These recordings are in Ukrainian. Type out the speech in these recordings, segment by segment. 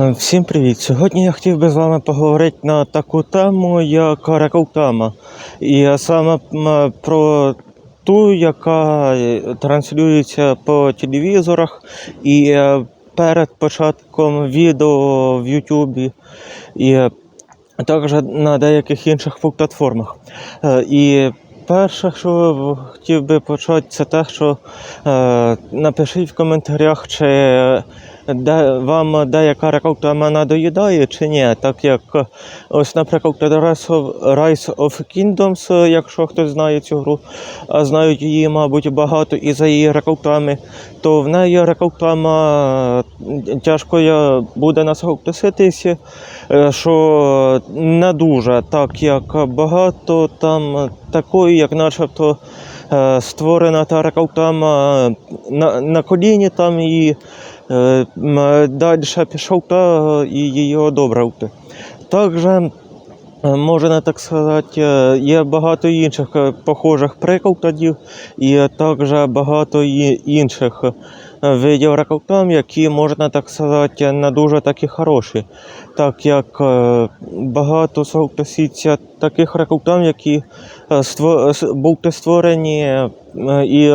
Е, Всім привіт! Сьогодні я хотів би з вами поговорити на таку тему, як реклама. І саме про ту, яка е, транслюється по телевізорах і е, перед початком відео в Ютубі, і е, також на деяких інших платформах. Е, І перше, що хотів би почати, це те, що е, напишіть в коментарях, чи вам деяка реклама надоїдає чи ні. Так як е, ось, наприклад, Rise of, Kingdoms, е, якщо хтось знає цю гру, а знають її, мабуть, багато і за її реклами, то в неї реклама е, тяжко буде насовтиситися, е, що не дуже, так як багато там такої, як начебто е, створена та реклама на, на коліні там і е, далі пішов та і її одобрив. Також, е, можна так сказати, е, є багато інших е, похожих прикладів, і також багато інших е, видів реклам, які можна так сказати, не дуже такі хороші. Так як е, багато согласиться таких реклам, які е, були створені е, і.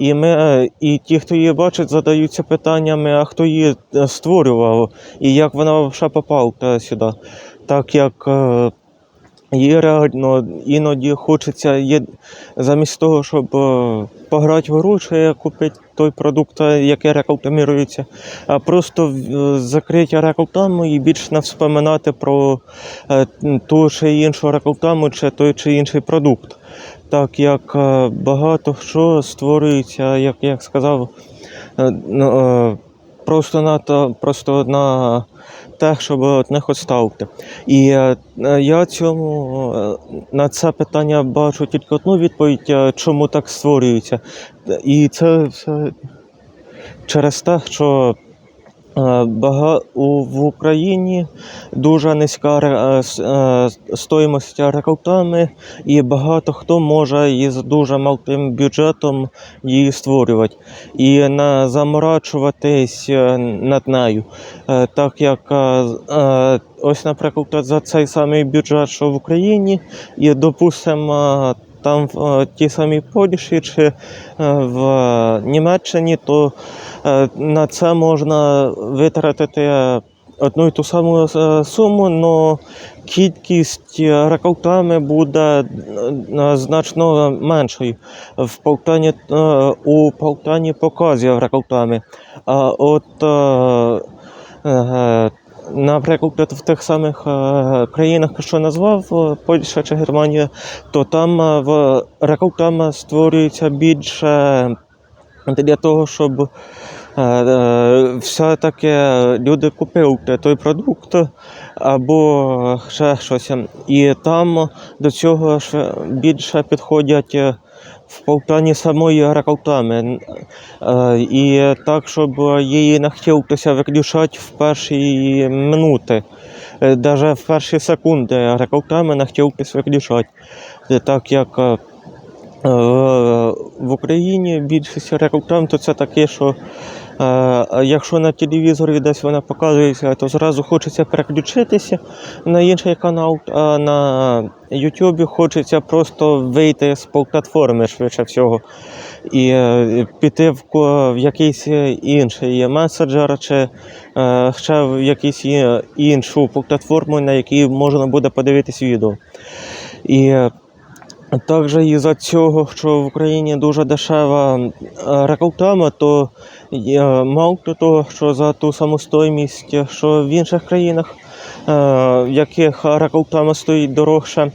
І ми, е, і ті, хто її бачить, задаються питаннями, а хто її е, створював, і як вона взагалі попала сюди. Так як е, її реально іноді хочеться є, замість того, щоб пограти в чи купити той продукт, який рекламується, а просто закриття рекламу і більше не вспоминати про ту чи іншу рекламу, чи той чи інший продукт. Так як е, багато що створюється, як я сказав, е, ну, е, просто на то, просто на те, щоб от не ставити. І я цьому на це питання бачу тільки одну відповідь, чому так створюється. І це все через те, що в Україні дуже низька е, е, стоїмость реклами, і багато хто може із дуже малим бюджетом її створювати і не заморачуватись е, над нею. Е, Так як е, е, ось, наприклад, за цей самий бюджет, що в Україні, і допустимо. Там в е, тій самій Польщі чи е, в Німеччині, то е, на це можна витратити одну і ту саму суму, але кількість реклами буде значно меншою в Полтані, у Полтані показів реклами. А от Наприклад, в тих самих е, країнах, що назвав е, Польща чи Германія, то там е, в реклама створюється більше для того, щоб все-таки люди купили той продукт або ще щось. І там до цього більше підходять в Полтані самої реклами. Е, І так, щоб її не хотілося виключати в перші минути, навіть в перші секунди реклами не хотілося виключати. Е, Так як е, Е, в Україні більшість реклам то це таке, що е, якщо на телевізорі десь вона показується, то зразу хочеться переключитися на інший канал, а на Ютубі хочеться просто вийти з платформи швидше всього і е, піти в, якийсь інший меседжер чи е, ще в якусь іншу платформу, на якій можна буде подивитись відео. І також із-за цього, що в Україні дуже дешева е, реклама, то е, мало того, що за ту саму стоїмість, що в інших країнах, е, в яких реклама стоїть дорожче,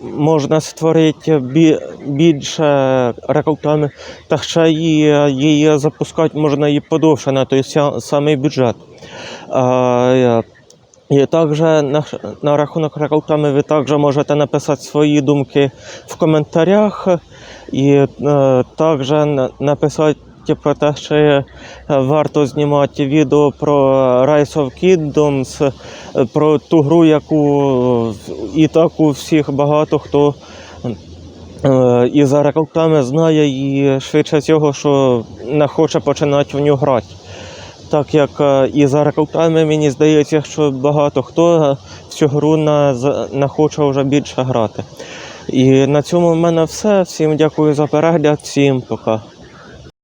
можна створити більше реклами, та ще її, запускати можна і подовше на той самий бюджет. Е, і також на, на рахунок реклами ви також можете написати свої думки в коментарях і е, також на- написати про те, що е, варто знімати відео про Rise of Kingdoms, е, про ту гру, яку і так у всіх багато хто е, і за реклами знає, і швидше цього, що не хоче починати в нього грати. Так як е, і за рекрутами мені здається, що багато хто в цю гру на, не хоче вже більше грати. І на цьому в мене все. Всім дякую за перегляд, всім пока.